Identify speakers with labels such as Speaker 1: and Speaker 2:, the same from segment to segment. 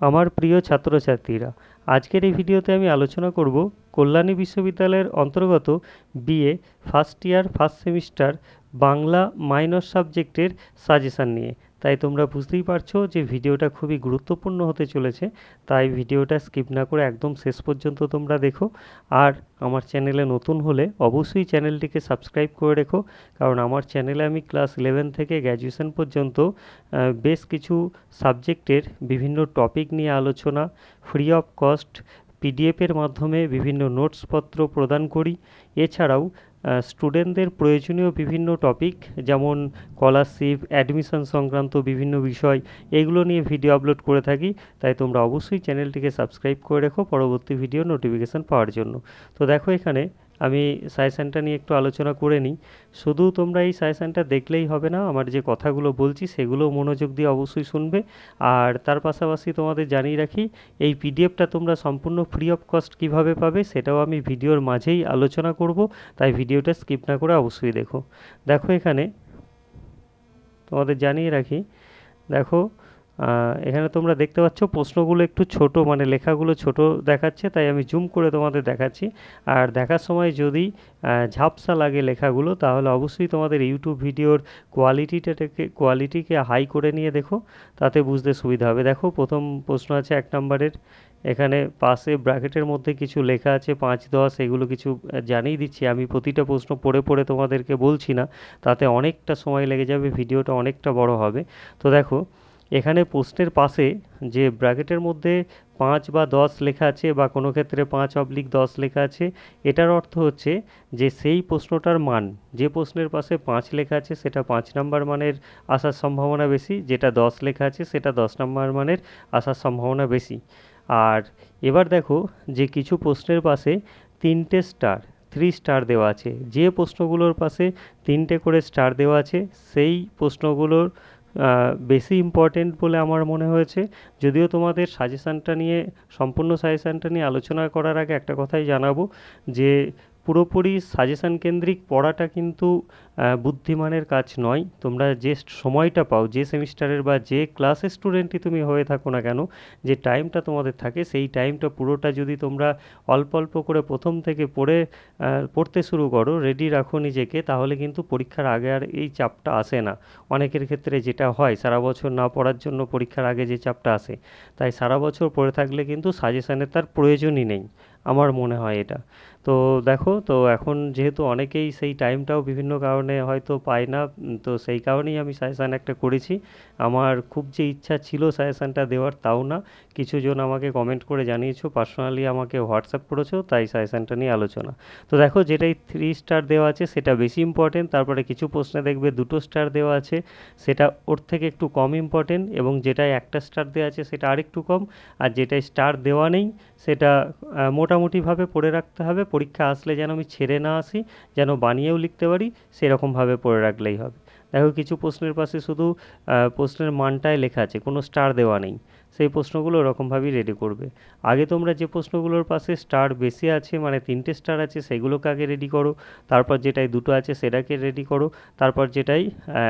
Speaker 1: আমার প্রিয় ছাত্রছাত্রীরা, আজকের এই ভিডিওতে আমি আলোচনা করব কল্যাণী বিশ্ববিদ্যালয়ের অন্তর্গত BA first year, first semester Bangla minor সাবজেক্টের সাজেশান নিয়ে। তাই তোমরা বুঝতেই পারছ যে ভিডিওটা খুবই গুরুত্বপূর্ণ হতে চলেছে, তাই ভিডিওটা স্কিপ না করে একদম শেষ পর্যন্ত তোমরা দেখো। আর আমার চ্যানেলে নতুন হলে অবশ্যই চ্যানেলটিকে সাবস্ক্রাইব করে রেখো, কারণ আমার চ্যানেলে আমি ক্লাস ইলেভেন থেকে গ্র্যাজুয়েশন পর্যন্ত বেশ কিছু সাবজেক্টের বিভিন্ন টপিক নিয়ে আলোচনা ফ্রি অফ কস্ট পিডিএফের মাধ্যমে বিভিন্ন নোটসপত্র প্রদান করি। এছাড়াও স্টুডেন্টদের প্রয়োজনীয় বিভিন্ন টপিক যেমন স্কলারশিপ, অ্যাডমিশন সংক্রান্ত বিভিন্ন বিষয়, এগুলো নিয়ে ভিডিও আপলোড করে থাকি। তাই তোমরা অবশ্যই চ্যানেলটিকে সাবস্ক্রাইব করে রেখো পরবর্তী ভিডিও নোটিফিকেশান পাওয়ার জন্য। তো দেখো এখানে আমি সাজেশানটা নিয়ে একটু আলোচনা করে নিই। শুধু তোমরা এই সাজেশানটা দেখলেই হবে না, আমার যে কথাগুলো বলছি সেগুলো মনোযোগ দিয়ে অবশ্যই শুনবে। আর তার পাশাপাশি তোমাদের জানিয়ে রাখি, এই পিডিএফটা তোমরা সম্পূর্ণ ফ্রি অফ কস্ট কীভাবে পাবে সেটাও আমি ভিডিওর মাঝেই আলোচনা করব, তাই ভিডিওটা স্কিপ না করে অবশ্যই দেখো। দেখো এখানে, তোমাদের জানিয়ে রাখি, দেখো এখানে তোমরা দেখতে পাচ্ছ প্রশ্নগুলো একটু ছোট মানে লেখাগুলো ছোট দেখাচ্ছে, তাই আমি জুম করে তোমাদের দেখাচ্ছি। আর দেখার সময় যদি ঝাপসা লাগে লেখাগুলো, তাহলে অবশ্যই তোমাদের ইউটিউব ভিডিওর কোয়ালিটিটাকে কোয়ালিটিকে হাই করে নিয়ে দেখো, তাতে বুঝতে সুবিধা হবে। দেখো, প্রথম প্রশ্ন আছে এক নম্বরের, এখানে পাশে ব্র্যাকেটের মধ্যে কিছু লেখা আছে, পাঁচ, দশ, এগুলো কিছু জানিয়ে দিচ্ছি। আমি প্রতিটা প্রশ্ন পড়ে পড়ে তোমাদেরকে বলছি না, তাতে অনেকটা সময় লেগে যাবে, ভিডিওটা অনেকটা বড় হবে। তো দেখো এখানে প্রশ্নের পাশে যে ব্র্যাকেটের মধ্যে পাঁচ বা দশ লেখা আছে বা কোনো ক্ষেত্রে পাঁচ অবলিক দশ লেখা আছে, এটার অর্থ হচ্ছে যে সেই প্রশ্নটার মান, যে প্রশ্নের পাশে পাঁচ লেখা আছে সেটা পাঁচ নাম্বার মানের আসার সম্ভাবনা বেশি, যেটা দশ লেখা আছে সেটা দশ নাম্বার মানের আসার সম্ভাবনা বেশি। আর এবার দেখো যে কিছু প্রশ্নের পাশে তিনটে স্টার, থ্রি স্টার দেওয়া আছে। যে প্রশ্নগুলোর পাশে তিনটে করে স্টার দেওয়া আছে, সেই প্রশ্নগুলোর বেশি ইম্পর্টেন্ট বলে আমার মনে হয়েছে। যদিও তোমাদের সাজেশানটা নিয়ে, সম্পূর্ণ সাজেশানটা নিয়ে আলোচনা করার আগে একটা কথাই জানাব, যে পুরোপুরি সাজেশান কেন্দ্রিক পড়াটা কিন্তু বুদ্ধিমানের কাজ নয়। তোমরা যে সময়টা পাও, যে সেমিস্টারের বা যে ক্লাসের স্টুডেন্টই তুমি হয়ে থাকো না কেন, যে টাইমটা তোমাদের থাকে, সেই টাইমটা পুরোটা যদি তোমরা অল্প অল্প করে প্রথম থেকে পড়ে পড়তে শুরু করো রেডি রাখো নিজেকে, তাহলে কিন্তু পরীক্ষার আগে আর এই চাপটা আসে না। অনেকের ক্ষেত্রে যেটা হয়, সারা বছর না পড়ার জন্য পরীক্ষার আগে যে চাপটা আসে, তাই সারা বছর পড়ে থাকলে কিন্তু সাজেশানের তার প্রয়োজনই নেই। আমার মনে হয় এটা। তো দেখো, তো এখন যেহেতু অনেকেই সেই টাইমটাও বিভিন্ন কারণে হয়তো পায় না তো সেই কারণেই আমি সাজেশান একটা করেছি। আমার খুব যে ইচ্ছা ছিল সাজেশানটা দেওয়ার, তাও না। কিছুজন আমাকে কমেন্ট করে জানিয়েছো পার্সোনালি আমাকে হোয়াটসঅ্যাপ করেছ, তাই সাজেশানটা নিয়ে আলোচনা। তো দেখো, যেটাই থ্রি স্টার দেওয়া আছে সেটা বেশি ইম্পর্টেন্ট তারপরে কিছু প্রশ্নে দেখবে দুটো স্টার দেওয়া আছে, সেটা ওর থেকে একটু কম ইম্পর্টেন্ট এবং যেটায় একটা স্টার দেওয়া আছে সেটা আরেকটু কম, আর যেটায় স্টার দেওয়া নেই, সেটা মোটামুটিভাবে পড়ে রাখতে হবে। পরীক্ষা আসলে যেন আমি ছেড়ে না আসি, যেন বানিয়েও লিখতে পারি, সেরকমভাবে পড়ে রাখলেই হবে। দেখো, কিছু প্রশ্নের পাশে শুধু প্রশ্নের মানটাই লেখা আছে, কোনো স্টার দেওয়া নেই। সেই প্রশ্নগুলো ওরকমভাবেই রেডি করবে। আগে তোমরা যে প্রশ্নগুলোর পাশে স্টার বেশি আছে মানে তিনটে স্টার আছে, সেগুলোকে আগে রেডি করো। তারপর যেটাই দুটো আছে, সেটাকে রেডি করো। তারপর যেটাই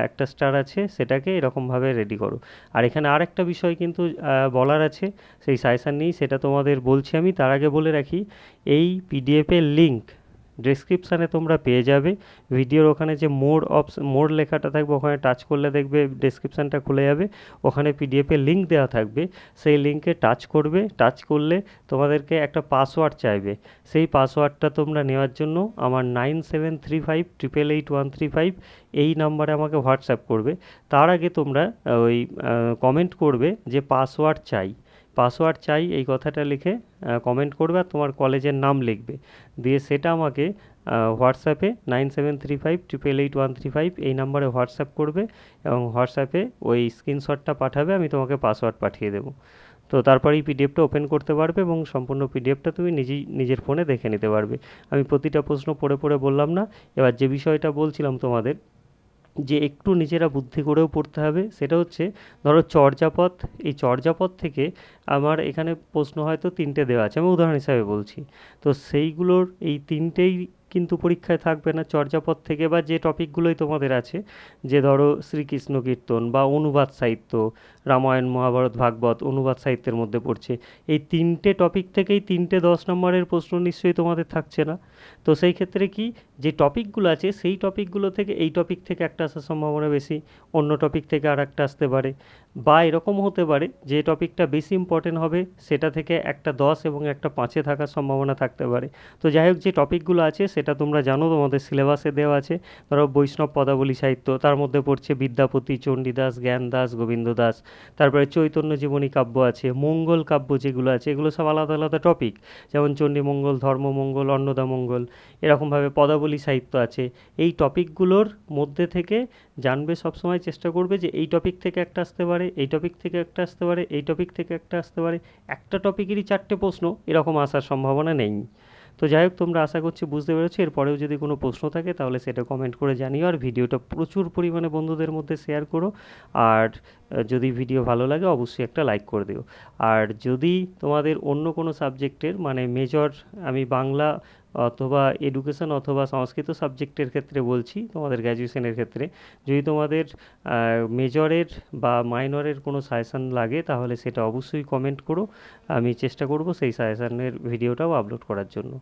Speaker 1: একটা স্টার আছে, সেটাকে এরকমভাবে রেডি করো। আর এখানে আর একটা বিষয় কিন্তু বলার আছে, সেই সাজেশান নিয়েই সেটা তোমাদের বলছি আমি, তার আগে বলে রাখি, এই পিডিএফের লিঙ্ক ডেসক্রিপশানে তোমরা পেয়ে যাবে। ভিডিওর ওখানে যে মোর অপশন মোর লেখাটা থাকবে, ওখানে টাচ করলে দেখবে ডেসক্রিপশানটা খুলে যাবে। ওখানে পিডিএফের লিঙ্ক দেওয়া থাকবে। সেই লিঙ্কে টাচ করবে। টাচ করলে তোমাদেরকে একটা পাসওয়ার্ড চাইবে। সেই পাসওয়ার্ডটা তোমরা নেওয়ার জন্য আমার nine seven three five triple eight one three five এই নাম্বারে আমাকে হোয়াটসঅ্যাপ করবে। তার আগে তোমরা ওই কমেন্ট করবে যে পাসওয়ার্ড চাই। পাসওয়ার্ড চাই এই কথাটা লিখে কমেন্ট করবে আর তোমার কলেজের নাম লিখবে। দিয়ে সেটা আমাকে হোয়াটসঅ্যাপে nine seven three five triple eight one three five এই নাম্বারে হোয়াটসঅ্যাপ করবে এবং হোয়াটসঅ্যাপে ওই স্ক্রিনশটটা পাঠাবে, আমি তোমাকে পাসওয়ার্ড পাঠিয়ে দেবো। তো তারপরে এই পিডিএফটা ওপেন করতে পারবে এবং সম্পূর্ণ পিডিএফটা তুমি নিজেই, নিজের ফোনে দেখে নিতে পারবে। আমি প্রতিটা প্রশ্ন পড়ে পড়ে বললাম না। এবার যে বিষয়টা বলছিলাম তোমাদের যে একটু নিজেরা বুদ্ধি করেও পড়তে হবে, সেটা হচ্ছে, ধরো চর্যাপদ, এই চর্যাপদ থেকে আমার এখানে প্রশ্ন হয়তো তিনটে দেওয়া আছে, আমি উদাহরণ হিসাবে বলছি। তো সেইগুলোর এই তিনটেই কিন্তু পরীক্ষায় থাকবে না, চর্যাপদ থেকে বা যে টপিকগুলোই তোমাদের আছে, যে ধরো শ্রীকৃষ্ণ কীর্তন বা অনুবাদ সাহিত্য, রামায়ণ, মহাভারত, ভাগবত, অনুবাদ সাহিত্যের মধ্যে পড়ছে, এই তিনটে টপিক থেকেই তিনটে দশ নম্বরের প্রশ্ন নিশ্চয়ই তোমাদের থাকছে না। তো সেই ক্ষেত্রে কি যে টপিকগুলো আছে, সেই টপিকগুলো থেকে এই টপিক থেকে একটা আসার সম্ভাবনা বেশি, অন্য টপিক থেকে আর একটা আসতে পারে বা এরকম হতে পারে যে টপিকটা বেশি ইম্পর্টেন্ট হবে, সেটা থেকে একটা দশ এবং একটা পাঁচে থাকার সম্ভাবনা থাকতে পারে। তো যাই হোক, যে টপিকগুলো আছে, সেটা তোমরা জানো, তোমাদের সিলেবাসে দেওয়া আছে। ধরো বৈষ্ণব পদাবলী সাহিত্য, তার মধ্যে পড়ছে বিদ্যাপতি, চণ্ডীদাস জ্ঞান দাস গোবিন্দ দাস তারপরে চৈতন্য জীবনী কাব্য আছে, মঙ্গল কাব্য যেগুলো আছে, এগুলো সব আলাদা আলাদা টপিক। যেমন চণ্ডীমঙ্গল, ধর্মমঙ্গল, অন্নদামঙ্গল, এরকমভাবে পদাবলী সাহিত্য আছে। এই টপিকগুলোর মধ্যে থেকে জানবে সবসময় চেষ্টা করবে যে এই টপিক থেকে একটা আসতে পারে, এই টপিক থেকে একটা আসতে পারে, এই টপিক থেকে একটা আসতে পারে। একটা টপিকেরই চারটে প্রশ্ন, এরকম আসার সম্ভাবনা নেই। তো যাই হোক, তোমরা আশা করছি বুঝতে পেরেছ। এরপরেও যদি কোনো প্রশ্ন থাকে, তাহলে সেটা কমেন্ট করে জানিও আর ভিডিওটা প্রচুর পরিমাণে বন্ধুদের মধ্যে শেয়ার করো। আর যদি ভিডিও ভালো লাগে, অবশ্যই একটা লাইক করে দিও। আর যদি তোমাদের অন্য কোনো সাবজেক্টের মানে মেজর আমি বাংলা অথবা এডুকেশন অথবা সংস্কৃত সাবজেক্টের ক্ষেত্রে বলছি, তোমাদের গ্র্যাজুয়েশনের ক্ষেত্রে। যদি তোমাদের মেজরের বা মাইনরের কোনো সাজেশান লাগে, তাহলে সেটা অবশ্যই কমেন্ট করো। আমি চেষ্টা করব সেই সাজেশানের ভিডিওটাও আপলোড করার জন্য।